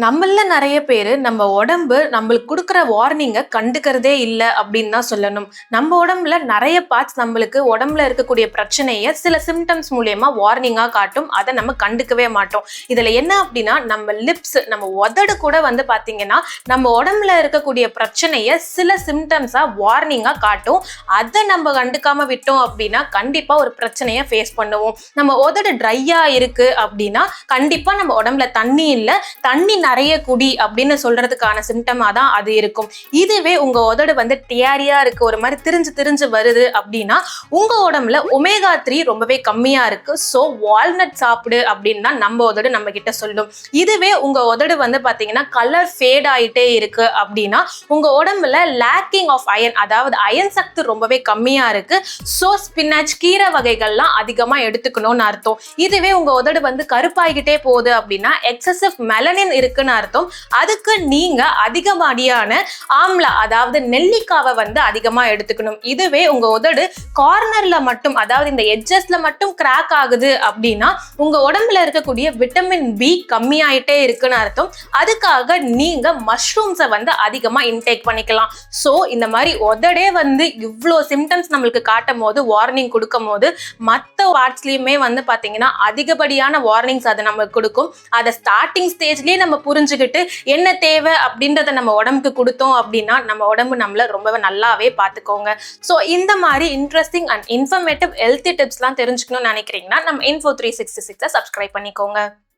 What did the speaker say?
நம்மள நிறைய பேர் நம்ம உடம்பு நம்மளுக்கு கொடுக்குற வார்னிங்கை கண்டுக்கிறதே இல்லை அப்படின்னு தான் சொல்லணும். நம்ம உடம்புல நிறைய பார்ட்ஸ் நம்மளுக்கு உடம்புல இருக்கக்கூடிய பிரச்சனையை சில சிம்டம்ஸ் மூலயமா வார்னிங்காக காட்டும். அதை நம்ம கண்டுக்கவே மாட்டோம். இதில் என்ன அப்படின்னா நம்ம லிப்ஸ் நம்ம உதடு கூட வந்து பார்த்தீங்கன்னா நம்ம உடம்புல இருக்கக்கூடிய பிரச்சனையை சில சிம்டம்ஸாக வார்னிங்காக காட்டும். அதை நம்ம கண்டுக்காம விட்டோம் அப்படின்னா கண்டிப்பாக ஒரு பிரச்சனையை ஃபேஸ் பண்ணுவோம். நம்ம உதடு ட்ரையாக இருக்குது அப்படின்னா கண்டிப்பாக நம்ம உடம்புல தண்ணி இல்லை தண்ணி நிறைய குடி அப்படின்னு சொல்றதுக்கான சிம்டமா தான் அது இருக்கும். இதுவே உங்க உதடு வந்து டியாரியா இருக்கு. ஒரு மாதிரி திரிஞ்சு திரிஞ்சு வருது அப்படின்னா உங்க உடம்புல ஒமேகா த்ரீ ரொம்பவே கம்மியா இருக்கு. ஸோ வால்நட் சாப்பிடு அப்படின்னு தான் நம்ம உதடு நம்ம கிட்ட சொல்லும். இதுவே உங்க உதடு வந்து பாத்தீங்கன்னா கலர் ஃபேட் ஆயிட்டே இருக்கு அப்படின்னா உங்க உடம்புல லேக்கிங் ஆஃப் அயன் அதாவது அயன் சக்தி ரொம்பவே கம்மியா இருக்கு. ஸோ ஸ்பினாச் கீரை வகைகள்லாம் அதிகமா எடுத்துக்கணும்னு அர்த்தம். இதுவே உங்க உதடு வந்து கருப்பாகிட்டே போகுது அப்படின்னா எக்ஸசிவ் மெலனின் இருக்குன்னு அர்த்தம். அதுக்கு நீங்க அதிகமாடியான ஆம்லா அதாவது நெல்லிக்காவை வந்து அதிகமா எடுத்துக்கணும். இதுவே உங்க உதடு கார்னர்ல மட்டும் அதாவது இந்த எட்ஜஸ்ல மட்டும் கிராக் ஆகுது அப்படின்னா உங்க உடம்புல இருக்கக்கூடிய விட்டமின் பி கம்மியாயிட்டே இருக்குன்னு அர்த்தம். அதுக்காக நீங்க மஷ்ரூம்ஸை வந்து அதிகமா இன்டேக் பண்ணிக்கலாம். ஸோ இந்த மாதிரி உதடே வந்து இவ்வளோ சிம்டம்ஸ் நம்மளுக்கு காட்டும் போது வார்னிங் கொடுக்கும் போது மற்ற பார்ட்ஸ்லயுமே வந்து பாத்தீங்கன்னா அதிகப்படியான வார்னிங்ஸ் அது நமக்கு கொடுக்கும். அதை ஸ்டார்டிங் ஸ்டேஜ்லயே நம்ம புரிஞ்சுக்கிட்டு என்ன தேவை அப்படின்றத நம்ம உடம்புக்கு கொடுத்தோம் அப்படின்னா நம்ம உடம்பு நம்மளை ரொம்பவே நல்லாவே பார்த்துக்கோங்க. ஸோ இந்த மாதிரி இன்ட்ரெஸ்டிங் அண்ட் இன்ஃபர்மேட்டிவ் ஹெல்த்தி டிப்ஸ்லாம் தெரிஞ்சுக்கணும்னு நினைக்கிறீங்கன்னா நம்ம இன்ஃபோ த்ரீ சிக்ஸ்டி சிக்ஸை சப்ஸ்கிரைப் பண்ணிக்கோங்க.